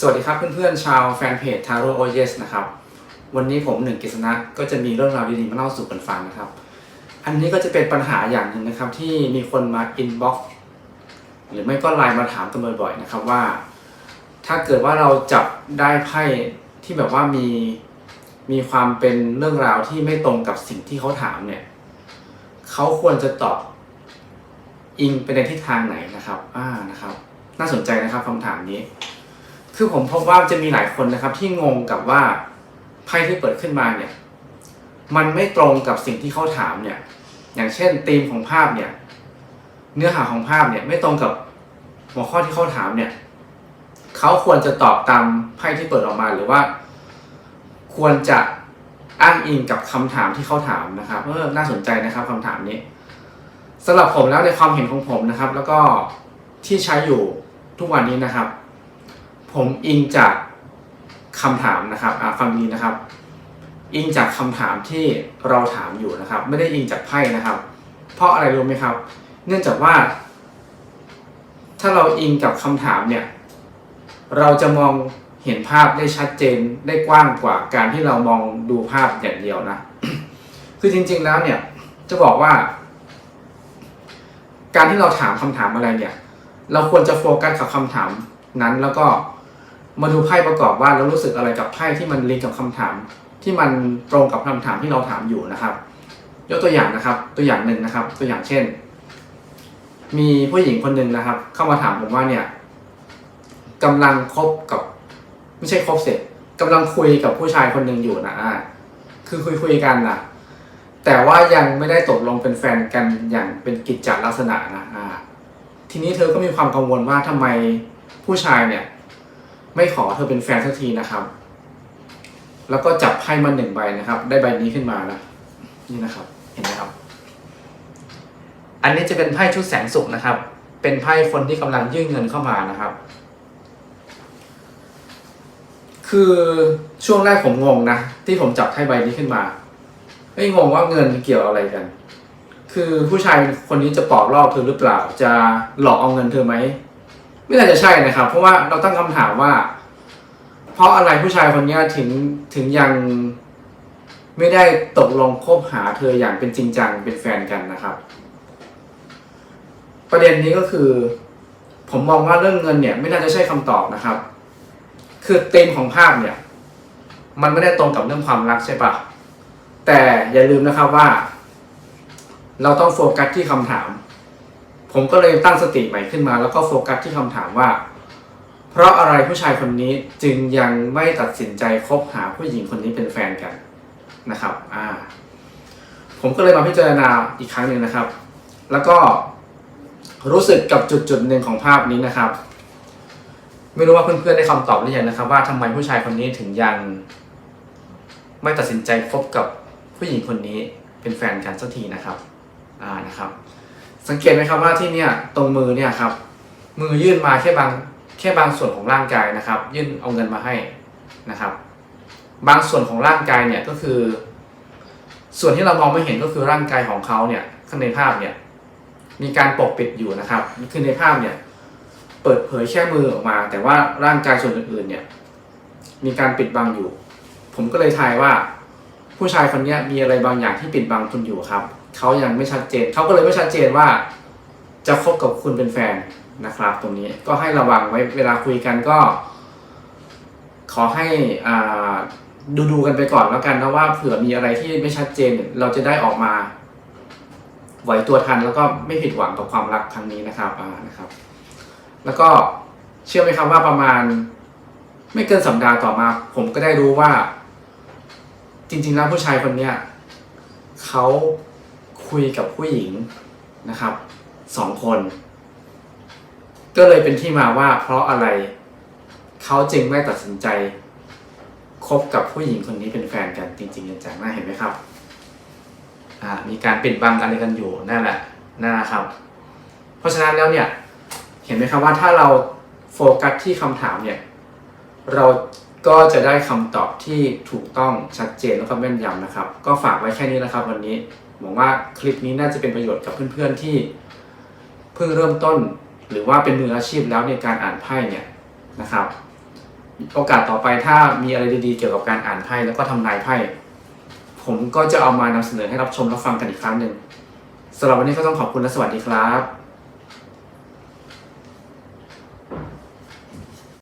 สวัสดีครับเพื่อนๆชาวแฟนเพจ Taro OYes นะครับ วันนี้ผมหนึ่งกฤษณะก็จะมีเรื่องราวดีๆมาเล่าสู่กันฟังนะครับ อันนี้ก็จะเป็นปัญหาอย่างหนึ่งนะครับ ที่มีคนมาอินบ็อกซ์หรือไม่ก็ไลน์มาถามกันบ่อยๆนะครับว่า ถ้าเกิดว่าเราจับได้ไพ่ที่แบบว่ามีมีความเป็นเรื่องราวที่ไม่ตรงกับสิ่งที่เขาถามเนี่ยเขาควรจะตอบอิงไปในทิศทางไหนนะครับ อ่านะครับ น่าสนใจนะครับคำถามนี้ คือผมพบว่าจะมีหลายคนนะครับ ที่งงกับว่าไพ่ที่เปิดขึ้นมาเนี่ย มันไม่ตรงกับสิ่งที่เขาถามเนี่ย อย่างเช่นธีมของภาพเนี่ย เนื้อหาของภาพเนี่ยไม่ตรงกับหัวข้อที่เขาถามเนี่ยเขาควรจะตอบตามไพ่ที่เปิดออกมาหรือว่า ควรจะอ้างอิงกับคำถามที่เขาถามนะครับเออน่าสนใจนะครับคำถามนี้สำหรับผมแล้วในความเห็นของผมนะครับ แล้วก็ที่ใช้อยู่ทุกวันนี้นะครับ ผมอิงจากคำถามนะครับฟังดีนะครับ อิงจากคำถามที่เราถามอยู่นะครับ ไม่ได้อิงจากไพ่นะครับ เพราะอะไรรู้ไหมครับ เนื่องจากว่า ถ้าเราอิงกับคำถามเนี่ย เราจะมองเห็นภาพได้ชัดเจนได้กว้างกว่าการที่เรามองดูภาพอย่างเดียวนะ คือจริง ๆแล้วเนี่ยจะบอกว่า การที่เราถามคำถามอะไรเนี่ย เราควรจะโฟกัสกับคำถามนั้นแล้วก็ มาดูไพ่ประกอบว่าเรารู้สึกอะไรกับไพ่ที่มันลิงก์กับคำถาม ที่มันตรงกับคำถามที่เราถามอยู่นะครับ ยกตัวอย่างนะครับ ตัวอย่างหนึ่งนะครับ ตัวอย่างเช่น มีผู้หญิงคนหนึ่งนะครับ เข้ามาถามผมว่าเนี่ยกำลังคบกับ ไม่ใช่คบเสร็จกำลังคุยกับผู้ชายคนหนึ่งอยู่นะอ่าคือคุยคุยกันนะแต่ว่ายังไม่ได้ตกลงเป็นแฟนกันอย่างเป็นกิจจลักษณะนะอ่าทีนี้เธอก็มีความกังวลว่าทำไมผู้ชายเนี่ย ไม่ขอเธอเป็นแฟนสักทีนะครับ แล้วก็จับไพ่มาหนึ่งใบนะครับ ได้ใบนี้ขึ้นมานะนี่นะครับ เห็นไหมครับ อันนี้จะเป็นไพ่ชุดแสงสุขนะครับ เป็นไพ่คนที่กำลังยื่นเงินเข้ามานะครับ คือช่วงแรกผมงงนะที่ผมจับไพ่ใบนี้ขึ้นมาเฮ้ยงงว่าเงินเกี่ยวอะไรกัน คือผู้ชายคนนี้จะปลอกลอกเธอหรือเปล่า จะหลอกเอาเงินเธอไหม ไม่น่าจะใช่นะครับ เพราะว่าเราตั้งคำถามว่า เพราะอะไรผู้ชายคนนี้ถึงถึงยังไม่ได้ตกลงคบหาเธออย่างเป็นจริงจังเป็นแฟนกันนะครับ ประเด็นนี้ก็คือ ผมมองว่าเรื่องเงินเนี่ย ไม่น่าจะใช่คำตอบนะครับ คือธีมของภาพเนี่ย มันไม่ได้ตรงกับเรื่องความรักใช่ปะแต่อย่าลืมนะครับว่า เราต้องโฟกัสที่คำถาม ผมก็เลยตั้งสติใหม่ขึ้นมา แล้วก็โฟกัสที่คำถามว่า เพราะอะไรผู้ชายคนนี้จึงยังไม่ตัดสินใจคบหาผู้หญิงคนนี้เป็นแฟนกันนะครับอ่าผมก็เลยมาพิจารณาอีกครั้งหนึ่งนะครับ แล้วก็รู้สึกกับจุดจุดๆหนึ่งของภาพนี้นะครับ ไม่รู้ว่าเพื่อนๆได้คำตอบหรือยังนะครับ ว่าทำไมผู้ชายคนนี้ถึงยัง ไม่ตัดสินใจคบกับผู้หญิงคนนี้เป็นแฟนกันสักทีนะครับอ่านะครับ สังเกตไหมครับว่าที่เนี่ยตรงมือเนี่ยครับมือยื่นมาแค่บางแค่บางส่วนของร่างกายนะครับ ยื่นเอาเงินมาให้นะครับ บางส่วนของร่างกายเนี่ยก็คือ ส่วนที่เรามองไม่เห็นก็คือร่างกายของเขาเนี่ยข้างในภาพเนี่ยมีการปกปิดอยู่นะครับคือในภาพเนี่ยเปิดเผยแค่มือออกมา แต่ว่าร่างกายส่วนอื่นๆเนี่ยมีการปิดบังอยู่ ผมก็เลยทายว่า ผู้ชายคนนี้มีอะไรบางอย่างที่ปิดบังคุณอยู่ครับ เขายังไม่ชัดเจน เขาก็เลยไม่ชัดเจนว่า จะคบกับคุณเป็นแฟนนะครับ ตรงนี้ก็ให้ระวังไว้เวลาคุยกันก็ ขอให้อ่าดูดูกันไปก่อนแล้วกันนะว่าเผื่อมีอะไรที่ไม่ชัดเจนเราจะได้ออกมาไหวตัวทันแล้วก็ไม่ผิดหวังกับความรักครั้งนี้นะครับอ่านะครับ แล้วก็เชื่อไหมครับว่าประมาณ ไม่เกินสัปดาห์ต่อมา ผมก็ได้รู้ว่า จริง ๆ แล้วผู้ชายคนเนี้ยเขา คุยกับผู้หญิงนะครับสองคน ก็เลยเป็นที่มาว่าเพราะอะไรเขาจึงไม่ตัดสินใจคบกับผู้หญิงคนนี้เป็นแฟนกันจริงๆจังๆน่าเห็นไหมครับอ่ามีการปิดบังอะไรกันอยู่นั่นแหละนั่นนะครับ เพราะฉะนั้นแล้วเนี่ยเห็นไหมครับว่าถ้าเราโฟกัสที่คำถามเนี่ยเราก็จะได้คำตอบที่ถูกต้องชัดเจนแล้วก็แม่นยำนะครับ ก็ฝากไว้แค่นี้นะครับวันนี้ หวังว่าคลิปนี้น่าจะเป็นประโยชน์กับเพื่อนๆที่เพิ่งเริ่มต้น หรือว่าเป็นมืออาชีพแล้วในการอ่านไพ่เนี่ยนะครับ โอกาสต่อไปถ้ามีอะไรดีๆเกี่ยวกับการอ่านไพ่แล้วก็ทำนายไพ่ผมก็จะเอามานำเสนอให้รับชมรับฟังกันอีกครั้งหนึ่งสำหรับวันนี้ก็ต้องขอบคุณและสวัสดีครับ